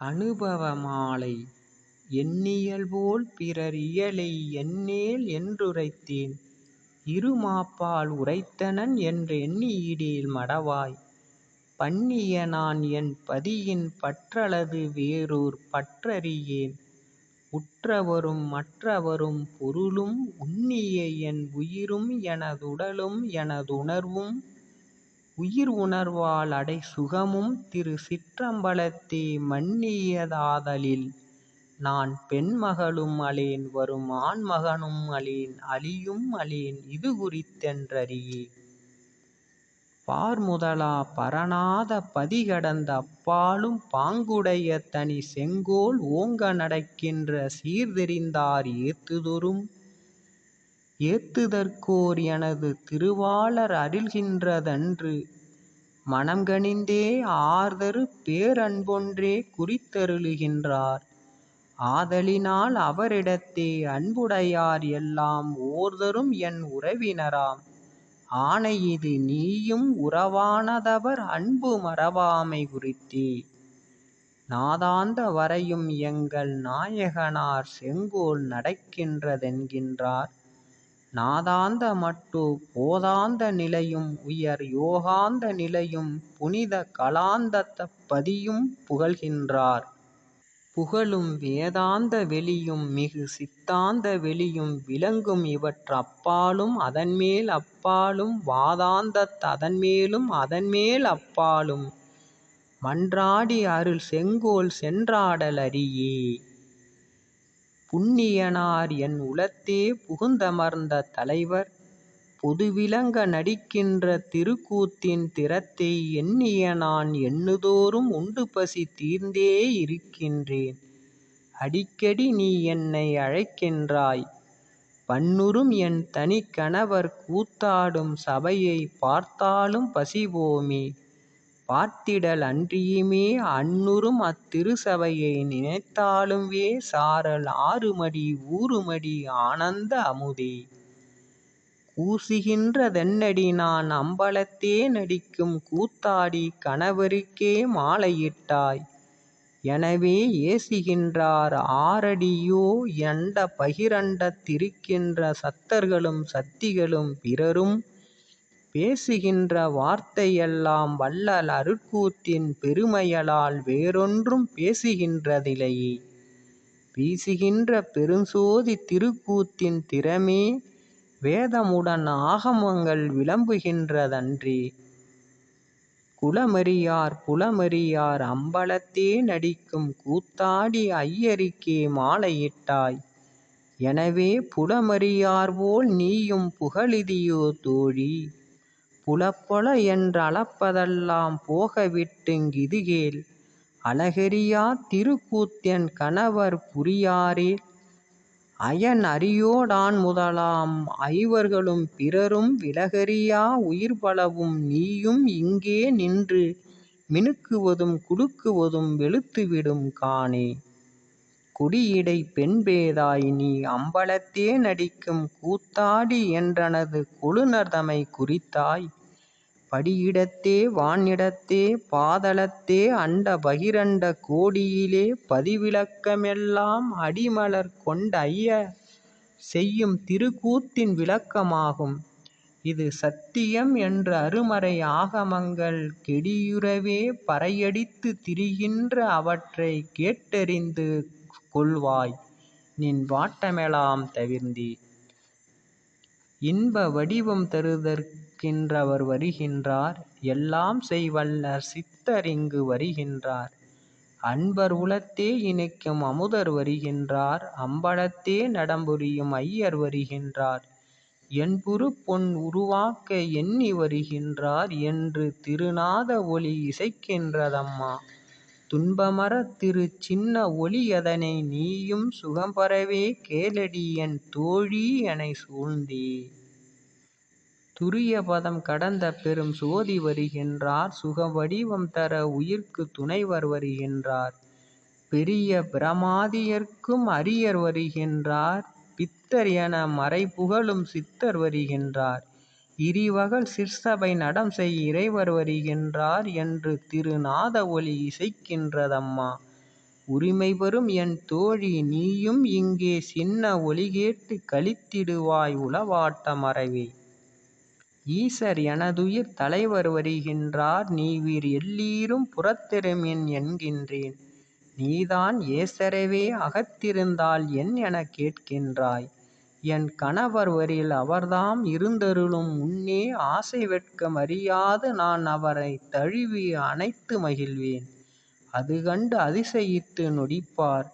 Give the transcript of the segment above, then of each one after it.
அனுபவமாலை எண்ணியல்போல் பிறர் இயலை எண்ணேல் என்றுரைத்தேன். இருமாப்பால் உரைத்தனன் என்றெண்ணியிடேல் மடவாய். பண்ணிய நான் என் பதியின் பற்றலது வேறோர் பற்றறியேன். உற்றவரும் மற்றவரும் பொருளும் உன்னிய என் உயிரும் எனதுடலும் எனதுணர்வும் உயிர் உணர்வால் அடைசுகமும் திரு சிற்றம்பலத்தே மன்னியதாதலில். நான் பெண்மகளும் அலேன் வரும் ஆண்மகனும் அலேன் அழியும் அலேன் இது குறித்தென்றறியே. பார்முதலா பரநாத பதிகடந்த அப்பாலும் பாங்குடைய தனி செங்கோல் ஓங்க நடக்கின்ற சீர்தெரிந்தார் ஏத்துதொறும் ஏத்துதற்கோர் எனது திருவாளர் அருள்கின்ற தன்று மனம்கனிந்தே ஆர்தரு பேரன்பொன்றே குறித்தருளுகின்றார். ஆதலினால் அவரிடத்தே அன்புடையார் எல்லாம் ஓர்தரும் என் உறவினராம். ஆனை இது நீயும் உறவானதவர் அன்பு மறவாமை குறித்தே. நாதாந்த வரையும் எங்கள் நாயகனார் செங்கோல் நடக்கின்றதென்கின்றார். நாதாந்த மட்டோ போதாந்த நிலையும் உயர் யோகாந்த நிலையும் புனித கலாந்ததப் பதியும் புகழ்கின்றார். புகழும் வேதாந்த வெளியும் மிகு சித்தாந்த வெளியும் விளங்கும் இவற்று அப்பாலும் அதன்மேல் அப்பாலும் வாதாந்தத் அதன்மேலும் அதன்மேல் அப்பாலும் மன்றாடி அருள் செங்கோல் சென்றாடல் அறியே புண்ணியனார் என் உளத்தே புகுந்தமர்ந்த தலைவர் பொதுவிளங்க நடிக்கின்ற திருக்கூத்தின் திறத்தை எண்ணிய நான் எண்ணுதோறும் உண்டுபசி தீர்ந்தே இருக்கின்றேன். அடிக்கடி நீ என்னை அழைக்கின்றாய். பன்னுறும் என் தனிக்கணவர் கூத்தாடும் சபையைப் பார்த்தாலும் பசிவோமே. பார்த்திடல் அன்றியுமே அன்னுறும் அத்திருச்சபையை நினைத்தாலும்வே சாரல் ஆறுமடி ஊறுமடி ஆனந்த அமுதே. கூசுகின்ற தென்னடி நான் அம்பலத்தே நடிக்கும் கூத்தாடி கணவருக்கே மாலையிட்டாய். எனவே ஏசுகின்றார் ஆறடியோ எண்ட பகிரண்டத் திருக்கின்ற சத்தர்களும் சத்திகளும் பிறரும் பேசுகின்ற வார்த்தையெல்லாம் வள்ளல் அருட்கூத்தின் பெருமையலால் வேறொன்றும் பேசுகின்றதிலையே வீசுகின்ற பெருஞ்சோதி திருக்கூத்தின் திறமே வேதமுடன் ஆகமங்கள் விளம்புகின்றதன்றி. குலமறியார் புலமறியார் அம்பலத்தே நடிக்கும் கூத்தாடி ஐயருக்கே மாலையிட்டாய். எனவே புலமறியார்போல் நீயும் புகழிதியோ தோழி. புலப்பொல என்றளப்பதெல்லாம் போகவிட்டுங் கிதுகேள் அலகறியாத் திருக்கூத்தென் கணவர் புரியாரேல் அயன் அரியோடான்முதலாம் ஐவர்களும் பிறரும் விலகறியா உயிர்பலவும் நீயும் இங்கே நின்று மினுக்குவதும் குலுக்குவதும் வெளுத்துவிடும் காணே. குடியிடை பெண்பேதாய் நீ அம்பலத்தே நடிக்கும் கூத்தாடி என்றனது குழுநர்தமை குறித்தாய். படியிடத்தே வானிடத்தே பாதளத்தே அண்ட பகிரண்ட கோடியிலே பதிவிலக்கமெல்லாம் அடிமலர் கொண்டய்யர் செய்யும் திருக்கூத்தின் விளக்கமாகும். இது சத்தியம் என்ற அருமறை ஆகமங்கள் கெடியுறவே பறையடித்துத் திரிகின்ற அவற்றைக் கேட்டறிந்து கொள்வாய். நின் வாட்டமெலாம் தவிர்ந்தி இன்ப வடிவம் தருதற்கின்றவர் வருகின்றார். எல்லாம் செய்வல்ல சித்தர் இங்கு வருகின்றார். அன்பர் உலத்தே இணைக்கும் அமுதர் வருகின்றார். அம்பலத்தே நடம்புரியும் ஐயர் வருகின்றார். என்புறுப் பொன் உருவாக்க எண்ணி வருகின்றார். என்று திருநாத ஒளி இசைக்கின்றதம்மா. துன்பமறத் திருச் சின்ன நீயும் சுகம்பரவே கேளடி என் தோழீ எனைச் சூழ்ந்தே. துரியபதம் கடந்த பெரும் சோதி வருகின்றார். சுகவடிவம் தர உயிர்க்குத் துணைவர் வருகின்றார். பெரிய பிரமாதியர்க்கும் அரியர் வருகின்றார். பித்தர் என மறைபுகழும் சித்தர் வருகின்றார். இரிவகல் சிற்சபை நடம்செய் இறைவர் வருகின்றார் என்று திருநாத ஒளி ஒலி இசைக்கின்றதம்மா. உரிமை பெறும் என் தோழி நீயும் இங்கே சின்ன ஒளி கேட்டுக் களித்திடுவாய் உளவாட்ட மறவே. ஈசர் எனதுயிர் தலைவர் வருகின்றார் நீவீர் எல்லீரும் புறத்திருமின் என்கின்றேன். நீதான் ஏசரவே அகத்திருந்தால் என் எனக் கேட்கின்றாய். என் கணவர் வரில் அவர்தாம் இருந்தருளும் முன்னே ஆசை வெட்க மறியாது நான் அவரைத் தழுவி அணைத்து மகிழ்வேன். அதுகண்டு அதிசயித்து நொடிப்பார்.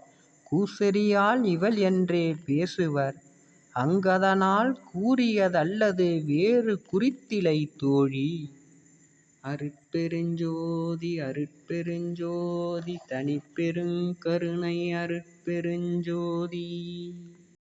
கூசறியாள் இவள் என்றே பேசுவர். அங்கதனால் கூறியதல்லது வேறு குறித்திலை தோழி. அருட்பெருஞ்சோதி அருட்பெருஞ்சோதி தனிப்பெருங் கருணை